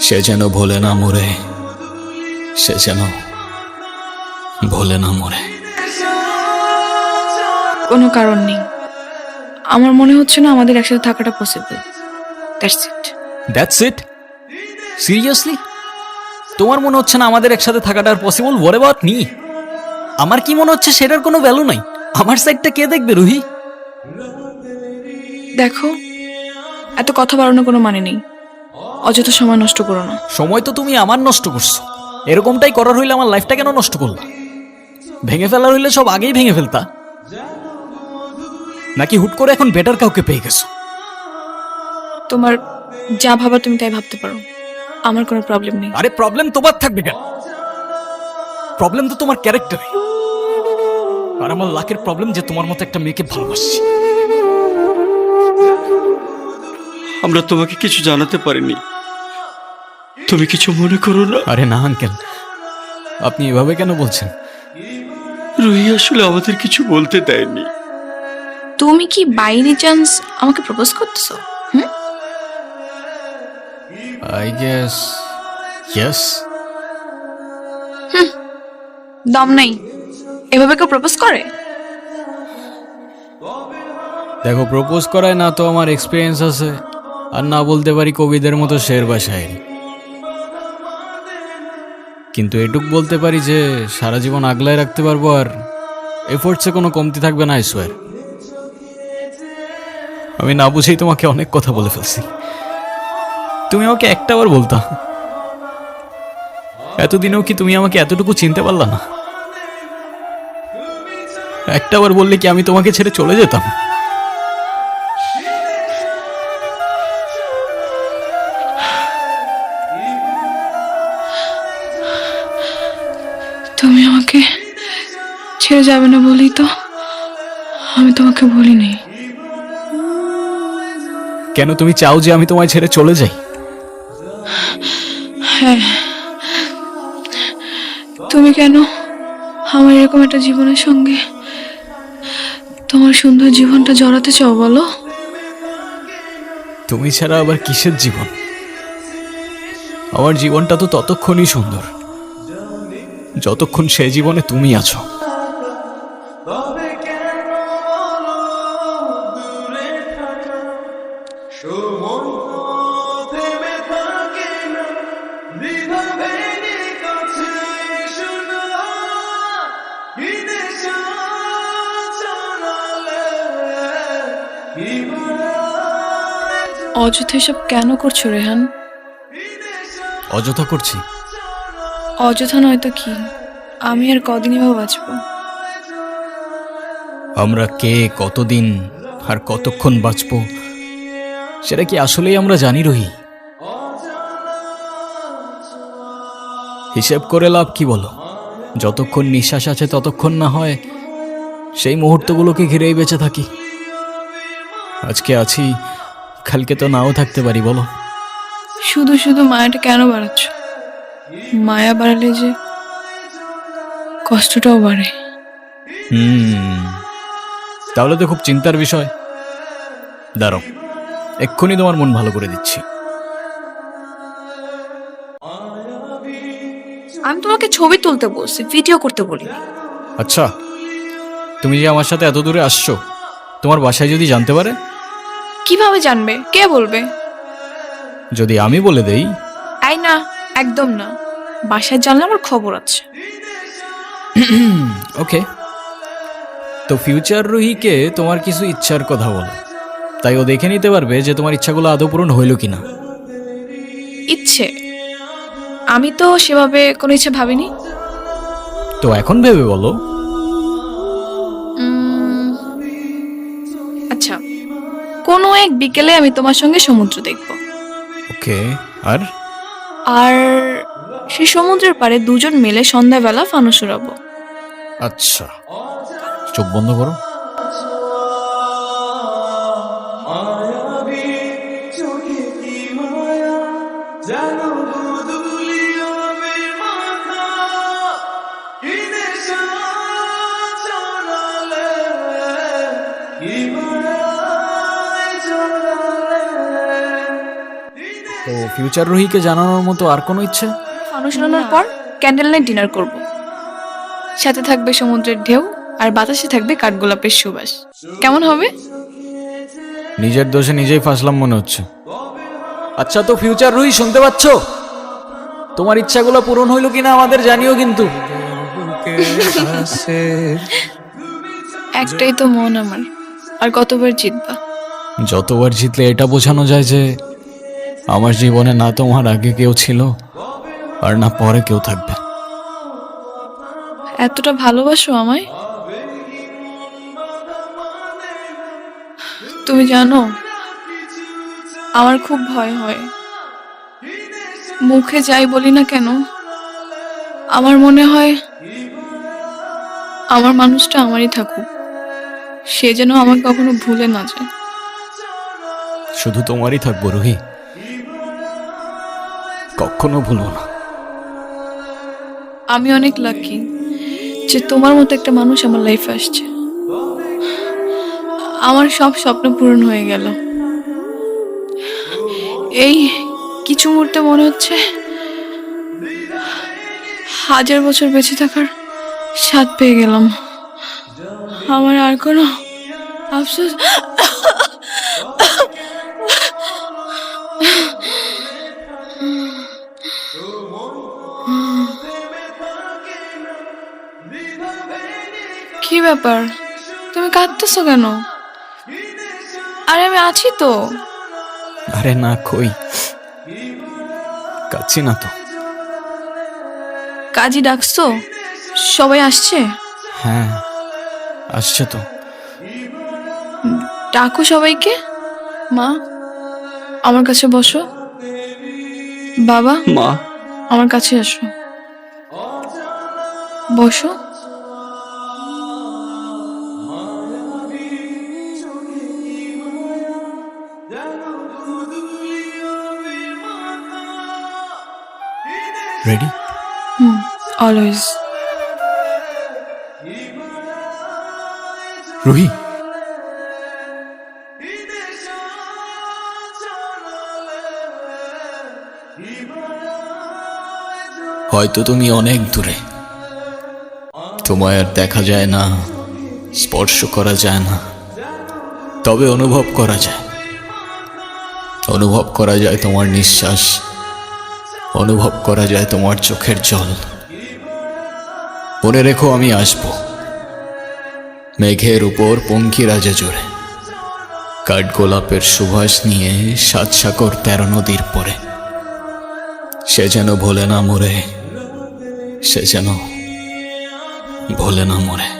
সে যেন ভোলে না মরে। সে যেন ভোলে না মরে। কোনো কারণ নেই। আমার মনে হচ্ছে না আমাদের একসাথে থাকাটা possible that's it that's it seriously তোমার মনে হচ্ছে না আমাদের একসাথে থাকাটা আর পসিবল ওয়ার অ্যাবাউট মি আমার কি মনে হচ্ছে সেটার কোনো ভ্যালু নাই? আমার সাইডটা কে দেখবে রুহি? দেখো এত কথা বাড়ানোর কোনো মানে নেই। অযথা সময় নষ্ট করো না। সময় তো তুমি আমার নষ্ট করছ। এরকমটাই করার হইলে আমার লাইফটা কেন নষ্ট করলা? ভেঙে ফেলার হইলে সব আগেই ভেঙে ফেলতা। নাকি হুট করে এখন বেটার কাউকে পেয়ে গেছো? তোমার যা ভাবা তুমি তাই ভাবতে পারো। আমার কোনো প্রবলেম নেই। আরে প্রবলেম তোমার থাকবে কেন? প্রবলেম তো তোমার ক্যারেক্টারে আর আমার লাকের প্রবলেম যে তোমার মতো একটা মেয়েকে ভালোবাসছি। আমরা তোমাকে কিছু জানাতে পারিনি। তুমি কিছু মনে করো না। আরে না আঙ্কেল। আপনি এভাবে কেন বলছেন? রুহি আসলে আমাদের কিছু বলতে দেয়নি। তুমি কি বাইরে চান্স আমাকে প্রপোজ করতেছো? হুম? আই গেস ইয়েস দম নাই। এভাবে কেউ প্রপোজ করে? দেখো প্রপোজ করায় না তো আমার এক্সপিরিয়েন্স আছে। আর না বলতে পারি কবিদের মতো শের বা শায়েরি কিন্তু এটুক বলতে পারি যে, সারা জীবন আগলায় রাখতে পারব আর এফোর্টসে কোনো কমতি থাকবে না আইসোয়ার আমি না বুঝেই তোমাকে অনেক কথা বলে ফেলছি। তুমি আমাকে একটাবার বলতা। এতদিনেও কি তুমি আমাকে এতটুকু চিনতে পারলা না? একটাবার বললে কি আমি তোমাকে ছেড়ে চলে যেতাম? ছেড়ে যাবে না বলি তো। আমি তোমাকে বলিনি। কেন তুমি চাও যে আমি তোমায় ছেড়ে চলে যাই? হ্যাঁ। তুমি কেন আমার এরকম একটা জীবনের সঙ্গে তোমার সুন্দর জীবনটা জড়াতে চাও বলো? তুমি ছাড়া আবার কিসের জীবন? আমার জীবনটা তো ততক্ষণই সুন্দর। যতক্ষণ সে জীবনে তুমি আছো। অযথা এসব কেন করছ রেহান? অযথা করছি। অযথা নয় তো কি? আমি আর কদিন এভাবে বাঁচবো? আমরা কে কতদিন আর কতক্ষণ বাঁচবো সেটা কি আসলেই আমরা জানি রহি? হিসেব করে লাভ কি বলো? যতক্ষণ নিঃশ্বাস আছে ততক্ষণ না হয় সেই মুহূর্তগুলোকে ঘিরেই বেঁচে থাকি। আজকে আছি কালকে তো নাও থাকতে পারি বলো। শুধু শুধু মায়াটা কেন বাড়াচ্ছ? মায়া বাড়ালে যে কষ্টটাও বাড়ে। হুম তাহলে তো খুব চিন্তার বিষয়। দাঁড়ো এক্ষুনি তোমার মন ভালো করে দিচ্ছি। আমি তোমাকে ছবি তুলতে বলছি ভিডিও করতে বলি আচ্ছা তুমি যে আমার সাথে এত দূরে আসছো তোমার বাসায় যদি জানতে পারে? কীভাবে জানবে? কে বলবে? যদি আমি বলে দেই? আই না একদম না। বাসায় জানলে আমার খবর আছে। ওকে তো ফিউচার রুহিকে তোমার কিছু ইচ্ছার কথা বলো। তাই ও দেখে নিতে পারবে যে তোমার ইচ্ছাগুলো আদৌ পূরণ হইল কিনা। ইচ্ছে? আমি তো সেভাবে কোনো ইচ্ছে ভাবিনি। তো এখন ভেবে বলো। কোনো এক বিকেলে আমি তোমার সঙ্গে সমুদ্র দেখব। ওকে আর? আর সেই সমুদ্রের পাড়ে দুজন মিলে সন্ধ্যাবেলা ফানুস উড়াবো আচ্ছা। চোখ বন্ধ করো। ফিউচার রুহিকে জানানোর মতো আর কোনো ইচ্ছে? অনুশীলনের পর ক্যান্ডেল নাইট ডিনার করব। সাথে থাকবে সমুদ্রের ঢেউ আর বাতাসে থাকবে কাঠগোলাপের সুবাস। কেমন হবে? নিজের দোষে নিজেই ফাঁসলাম মনে হচ্ছে। আচ্ছা তো ফিউচার রুহি শুনতে পাচ্ছ? তোমার ইচ্ছাগুলো পূরণ হইল কিনা আমাদের জানিও কিন্তু। একটাই তো মন আমার আর কতবার জিতবা? যতবার জিতলে এটা বোঝানো যায় যে আমার জীবনে না তোমার আগে কেউ ছিল আর না পরে কেউ থাকবে। এতটা ভালোবাসো আমায়? তুমি জানো আমার খুব ভয় হয়। মুখে যাই বলি না কেন আমার মনে হয় আমার মানুষটা আমারই থাকুক। সে যেন আমাকে কখনো ভুলে না যায়। শুধু তোমারই থাকব রুহি। কখনো ভুলবো না। আমি অনেক লাকি যে তোমার মতো একটা মানুষ আমার লাইফে আসছে। আমার সব স্বপ্ন পূরণ হয়ে গেল। এই কিছু মুহূর্তে মনে হচ্ছে হাজার বছর বেঁচে থাকার স্বাদ পেয়ে গেলাম। আমার আর কোনো আফসোস কি ব্যাপার? তুমি কাঁদতেছো কেন? আরে আমি আছি তো। আরে না কই? কাচ্ছি না তো। কাজী ডাকছো? সবাই আসছে? হ্যাঁ আসছে তো। ডাকো সবাইকে। মা আমার কাছে বসো। বাবা মা। আমার কাছে আসো। বসো। রেডি হুম অলওয়েজ রুহি হয়তো তুমি অনেক দূরে। তোমায় আর দেখা যায় না স্পর্শ করা যায় না তবে অনুভব করা যায়। অনুভব করা যায় তোমার নিঃশ্বাস। অনুভব করা যায় তোমার চোখের জল। মনে রেখো আমি আসব। মেঘের উপর পঙ্কিরাজে জোরে কাঠগোলাপের সুভাষ নিয়ে সাত সাগর তেরো নদীর পরে। সে যেন ভোলে না মরে, সে যেন ভোলে না মরে।